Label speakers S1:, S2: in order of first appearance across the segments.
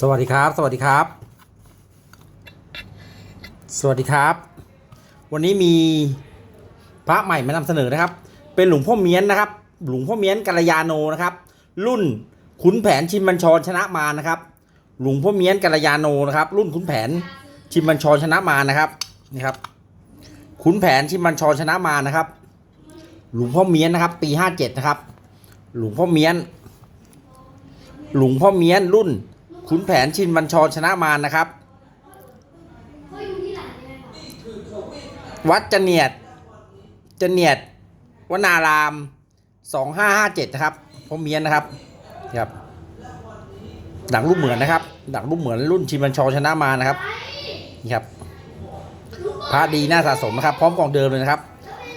S1: สวัสดีครับ สวัสดีครับ สวัสดีครับ วันนี้มีพระใหม่มานำเสนอนะครับ เป็นหลวงพ่อเมียนนะครับ หลวงพ่อเมียนกัลยาโนนะครับ รุ่นขุนแผนชิมบัญชรชนะมานะครับ หลวงพ่อเมียนกัลยาโนนะครับ รุ่นขุนแผนชิมบัญชรชนะมานะครับนี่ครับ ขุนแผนชิมบัญชรชนะมานะครับ หลวงพ่อเมียนนะครับ ปีห้าเจ็ดนะครับ หลวงพ่อเมียน หลวงพ่อเมียนรุ่น ขุนแผนชินบัญชรชนะมารนะครับ วัดเจเนียดเจเนียดวนารามสองห้าห้าเจ็ดนะครับพ่อเมียนนะครับนี่ครับดังรูปเหมือนนะครับดังรูปเหมือนรุ่นชินบัญชรชนะมานะครับนี่ครับพระดีน่าสะสมนะครับ พร้อมกล่องเดิมเลยนะครับ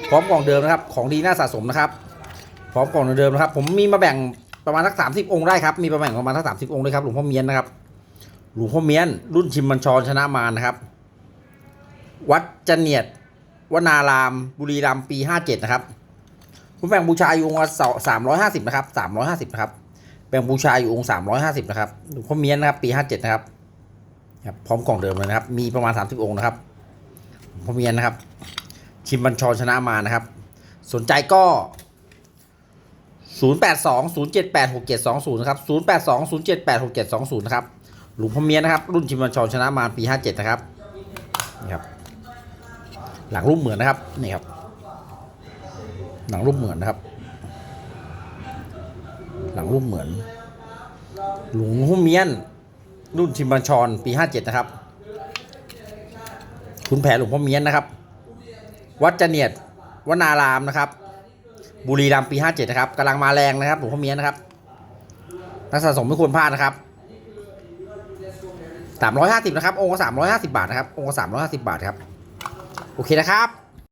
S1: พร้อมกล่องเดิมนะครับ ของดีน่าสะสมนะครับ พร้อมกล่องเดิมนะครับ ผมมีมาแบ่ง ประมาณสักสามสิบองค์ได้ครับ มีประมาณประมาณสักสามสิบองค์เลยครับหลวงพ่อเมียนนะครับ หลวงพ่อเมียน รุ่นชิมบัญชรชนะมารนะครับ วัดจันเนียดวนาราม บุรีรัมย์ปีห้าเจ็ดนะครับผมแบ่งบูชาอยู่องค์ละสามร้อยห้าสิบนะครับสามร้อยห้าสิบนะครับ แบ่งบูชาอยู่องค์สามร้อยห้าสิบนะครับ หลวงพ่อเมียนนะครับ ปีห้าเจ็ดนะครับ ครับ พร้อมกล่องเดิมเลยนะครับ มีประมาณสามสิบองค์นะครับ หลวงพ่อเมียนนะครับ ชิมบัญชรชนะมานะครับ สนใจก็ 0 8 2 0 7 8 6 7 2 0นะครับ0 8 2 0 7 8 6 7 2 0นะครับหลวงพ่อเมียนะครับ รุ่นชิมบัญชรชนะมาปี 57 นะครับนี่ครับ หลังรูปเหมือนนะครับนี่ครับ หลังรูปเหมือนนะครับ หลังรูปเหมือน หลวงพ่อเมียน รุ่นชิมบัญชรปี 57 นะครับ คุณแผนหลวงพ่อเมียนนะครับ วัดเจเนียดวนารามนะครับ บุรีรัมย์ปี 57 นะครับกำลังมาแรงนะครับหลวงพ่อเมียนะครับ นักสะสมไม่ควรพลาดนะครับ 350 นะครับ องค์ละ350 บาทนะครับ องค์ละ350 บาทครับ โอเคนะครับ